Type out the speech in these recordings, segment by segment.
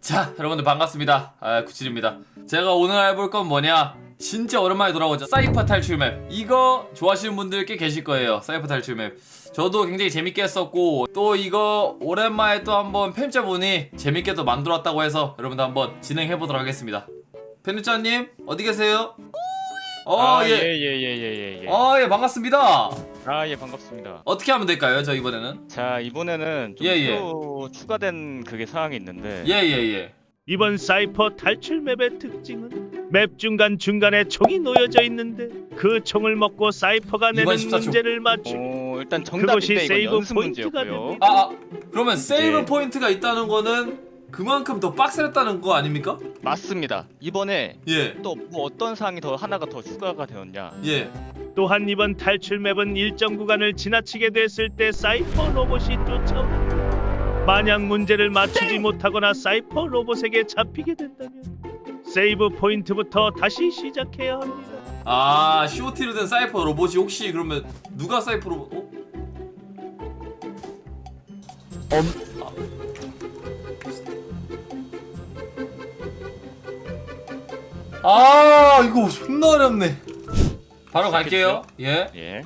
자, 여러분들 반갑습니다. 아, 구칠입니다. 제가 오늘 해볼 건 뭐냐? 진짜 오랜만에 돌아오죠. 사이퍼 탈출 맵. 이거 좋아하시는 분들 꽤 계실 거예요. 사이퍼 탈출 맵. 저도 굉장히 재밌게 했었고 또 이거 오랜만에 또 한번 편집자분이 재밌게 또 만들었다고 해서 여러분들 한번 진행해 보도록 하겠습니다. 편집자님 어디 계세요? 어, 아, 예. 예, 예, 예, 예, 예, 예. 어, 예, 반갑습니다. 아, 예, 반갑습니다. 어떻게 하면 될까요? 저 이번에는? 자, 이번에는 좀 예, 예. 새로 추가된 그게 사항이 있는데 예, 예, 예. 이번 사이퍼 탈출 맵의 특징은 맵 중간 중간에 총이 놓여져 있는데 그 총을 먹고 사이퍼가 내는 이번 14초. 문제를 맞추. 어, 일단 이건 세이브 연습 포인트가 문제였고요. 됩니다. 아, 아 그러면 세이브 예. 포인트가 있다는 거는 그만큼 더 빡세졌다는 거 아닙니까? 맞습니다. 이번에 예, 또 뭐 어떤 사항이 더 하나가 더 추가가 되었냐? 예. 또한 이번 탈출 맵은 일정 구간을 지나치게 됐을 때 사이퍼 로봇이 쫓아옵니다. 만약 문제를 맞추지 못하거나 사이퍼 로봇에게 잡히게 된다면 세이브 포인트부터 다시 시작해야 합니다. 아, COT로 된 사이퍼 로봇이 혹시 그러면 누가 사이퍼 로봇? 어? 아, 이거 존나 어렵네. 바로 갈게요. 예. 예.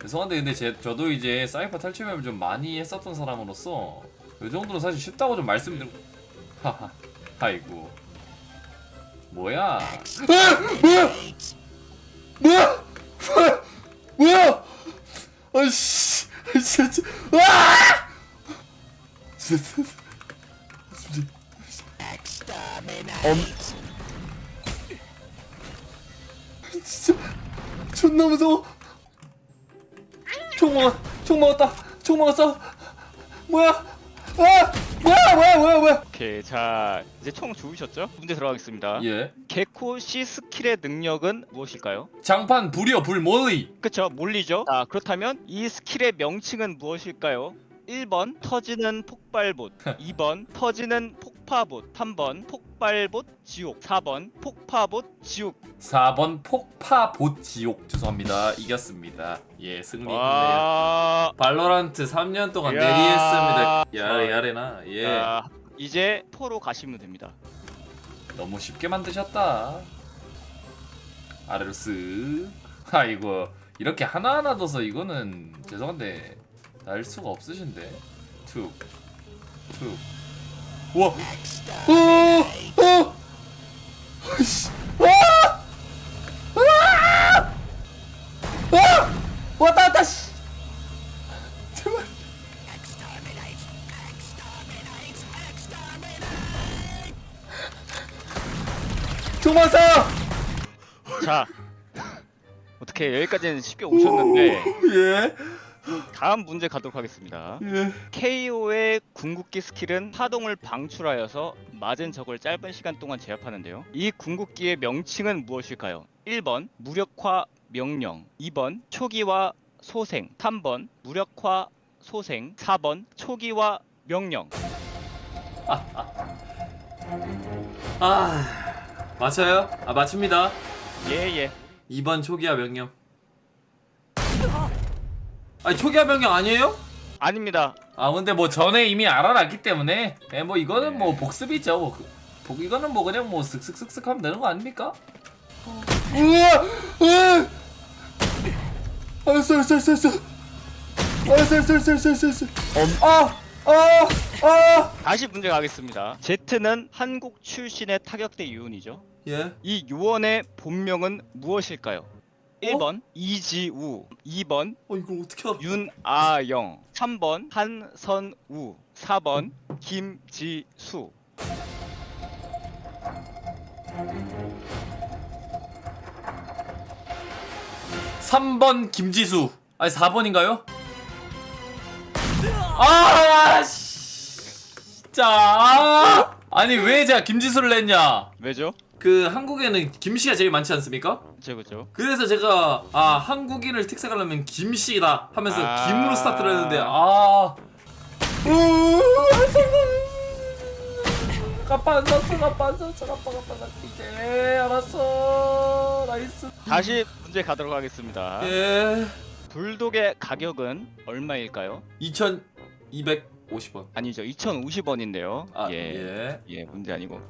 죄송한데 근데 제, 저도 이제 사이퍼 탈출 맵을 좀 많이 했었던 사람으로서 이 정도는 사실 쉽다고 좀 말씀드리고 하하 아이고 뭐야 뭐야 뭐야 뭐야 뭐야 아씨 진짜 와 진짜 존나 무서워 총 먹었, 총 먹었다. 총 먹었어. 뭐야? 아, 뭐야, 뭐야, 뭐야, 뭐야? 오케이. 자, 이제 총 주우셨죠? 문제 들어가겠습니다. 예. 개코 C 스킬의 능력은 무엇일까요? 장판 불이요, 불 몰리. 그쵸, 몰리죠? 자, 그렇다면 이 스킬의 명칭은 무엇일까요? 1번 터지는 폭발봇 2번 터지는 폭파봇 3번 폭 발봇 지옥 4번 폭파봇 지옥 4번 폭파 보지옥 죄송합니다. 이겼습니다. 예, 승리했네요. 와... 발로란트 3년 동안 이야. 내리했습니다. 야래 야래나. 예. 자, 이제 포로 가시면 됩니다 너무 쉽게 만드셨다. 아래로 쓱. 아이고 이렇게 하나하나 둬서 이거는 죄송한데 날 수가 없으신데. 툭. 툭. 우와. 오! 오! 와! 와! 와! 왔다 왔다 씨. 제발. 조마사! 자 어떻게 여기까지는 쉽게 오셨는데 예. 다음 문제 가도록 하겠습니다 예. KO의 궁극기 스킬은 파동을 방출하여서 맞은 적을 짧은 시간 동안 제압하는데요. 이 궁극기의 명칭은 무엇일까요? 1번 무력화 명령, 2번 초기화 소생, 3번 무력화 소생, 4번 초기화 명령. 아 맞아요? 아 맞춥니다. 예 예. 2번 초기화 명령. 아니 초기화 변경 아니에요? 아닙니다. 아 근데 뭐 전에 이미 알아놨기 때문에 네, 뭐 이거는 뭐 네. 복습이죠 뭐 그, 복- 이거는 뭐 그냥 뭐 슥슥슥슥 하면 되는 거 아닙니까? 으아! 으아! 알았어, 알았어, 알았어, 알았어. 알았어, 알았어, 알았어, 알았어, 알았어. 아! 아! 아! 다시 문제 가겠습니다. 제트는 한국 출신의 타격대 유은이죠. 예. 이 요원의 본명은 무엇일까요? 1번 이지우, 2번 어 이걸 어떻게 알아? 윤아영 3번 한선우 4번 김지수 3번 김지수 아니 4번인가요? 아 씨, 진짜 아! 아니 왜 제가 김지수를 냈냐 왜죠? 그 한국에는 김씨가 제일 많지 않습니까? 그죠 그죠 그래서 제가 아 한국인을 특색하려면 김씨다 하면서 아. 김으로 스타트를 했는데 아 가빠 안 썼어 가빠 안 썼어 가빠 가빠 나 이제 알았어 나이스 다시 문제 가도록 하겠습니다 예 불독의 가격은 얼마일까요? 2200 2050원. 아니죠. 2,050원인데요. 아, 예. 예. 예, 문제 아니고.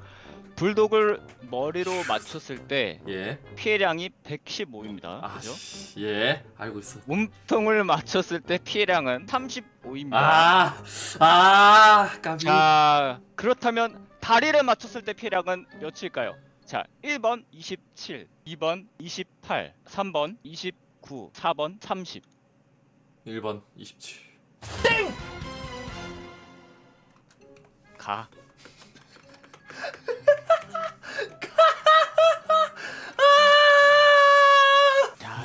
불독을 머리로 맞췄을 때 예. 피해량이 115입니다. 아, 그죠? 씨, 예. 알고 있어. 몸통을 맞췄을 때 피해량은 35입니다. 아, 아, 까비. 자, 그렇다면 다리를 맞췄을 때 피해량은 몇일까요? 자, 1번 27, 2번 28, 3번 29, 4번 30. 1번 27. 가.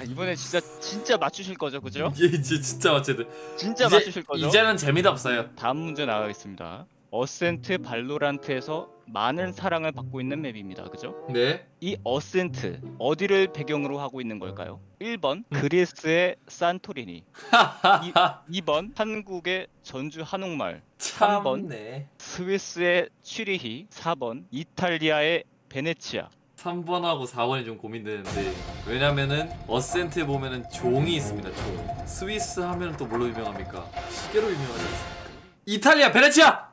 이번에 진짜 진짜 맞추실 거죠, 그죠? 이제 진짜 맞거든. 진짜 맞추실 거죠? 이제는 재미도 없어요. 다음 문제 나가겠습니다. 어센트 발로란트에서 많은 사랑을 받고 있는 맵입니다. 그죠? 네. 이 어센트 어디를 배경으로 하고 있는 걸까요? 1번 음. 그리스의 산토리니 하하하. 2번 한국의 전주 한옥마을 삼 번. 참네. 스위스의 취리히 4번 이탈리아의 베네치아 3번하고 4번이 좀 고민되는데 왜냐면은 어센트에 보면은 종이 있습니다. 종. 스위스 하면 또 뭘로 유명합니까? 시계로 유명하지 않습니까? 이탈리아 베네치아.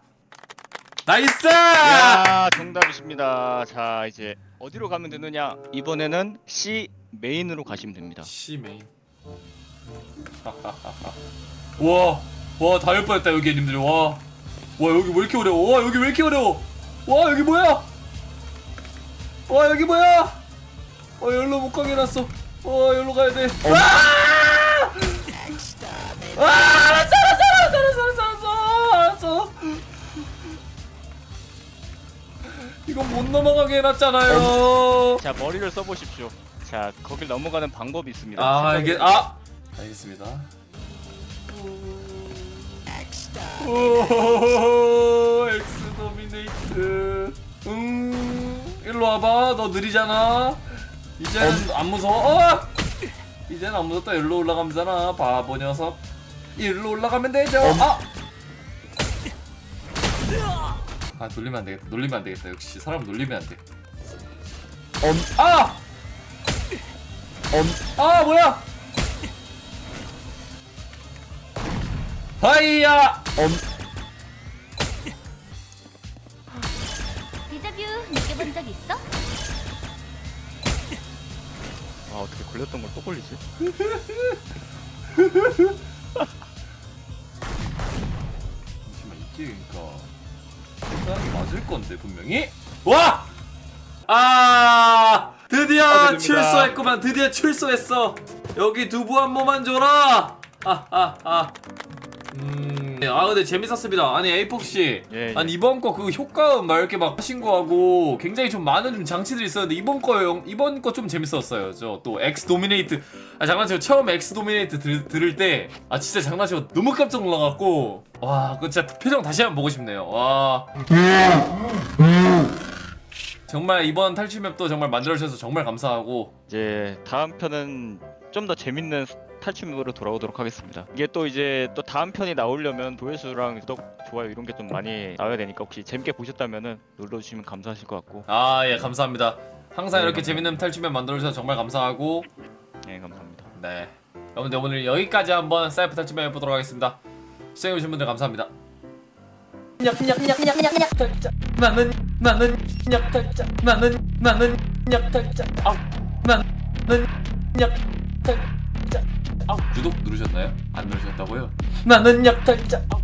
나이스! 야 정답이십니다 자 이제 어디로 가면 되느냐 이번에는 C 메인으로 가시면 됩니다 C 메인. 와, 와, 다 열 뻔했다 여기 님들. 와, 와 여기 왜 이렇게 어려워? 와 여기 왜 이렇게 어려워? 와 여기 뭐야? 와 여기 뭐야? 어 여기로 못 가게 해놨어. 어 여기로 가야 돼. 아! 아, 알았어, 알았어, 알았어, 알았어, 알았어, 알았어. 이건 못 넘어가게 해놨잖아요. 자 머리를 써보십시오 자 거길 넘어가는 방법이 있습니다 아 이게 아 알겠습니다. 오 엑스 도미네이트. 음 일로 와봐. 너 느리잖아. 이제는 안 무서워. 어! 이제는 안 무섭다. 일로 올라가면 되잖아. 바보 녀석. 일로 올라가면 되죠. 아. 아 놀리면 안 되겠다. 놀리면 안 되겠다. 역시 사람 놀리면 안 돼. 아! 아 뭐야? 하이야! 데 느껴본 적 있어? 아 어떻게 걸렸던 걸 또 걸리지? 잠시만 이게 그러니까 사람이 맞을 건데 분명히. 와! 아! 드디어 축하드립니다. 출소했구만. 드디어 출소했어. 여기 두부 한 모만 줘라. 아아아. 음, 아 근데 재밌었습니다. 아니 에이폭 씨, 예, 예. 아니 이번 거 그 효과음 막 이렇게 막 하신 거하고 굉장히 좀 많은 좀 장치들이 있었는데 이번 거요 이번 거 좀 재밌었어요. 저 또 엑스 도미네이트, 아 장난치고 처음 엑스 도미네이트 들, 들을 때 아 진짜 장난치고 너무 깜짝 놀라갖고 와, 그 진짜 표정 다시 한번 보고 싶네요. 와. 정말 이번 탈출 맵도 정말 만들어 주셔서 정말 감사하고 이제 다음 편은 좀 더 재밌는 탈출맵으로 돌아오도록 하겠습니다. 이게 또 이제 또 다음 편이 나오려면 조회수랑 구독, 좋아요 이런 게 좀 많이 나와야 되니까 혹시 재밌게 보셨다면은 눌러주시면 감사하실 것 같고 아 예 감사합니다. 항상 네, 이렇게 감사합니다. 재밌는 탈출 맵 만들어 주셔서 정말 감사하고 네 감사합니다. 네. 여러분들 오늘 여기까지 한번 사이프 탈출 맵 해보도록 하겠습니다. 시청해주신 분들 감사합니다. 나는 나는 약탈자 나는 나는 약탈자 아우 나는 약탈자 구독 누르셨나요? 안 누르셨다고요? 나는 약탈자 아우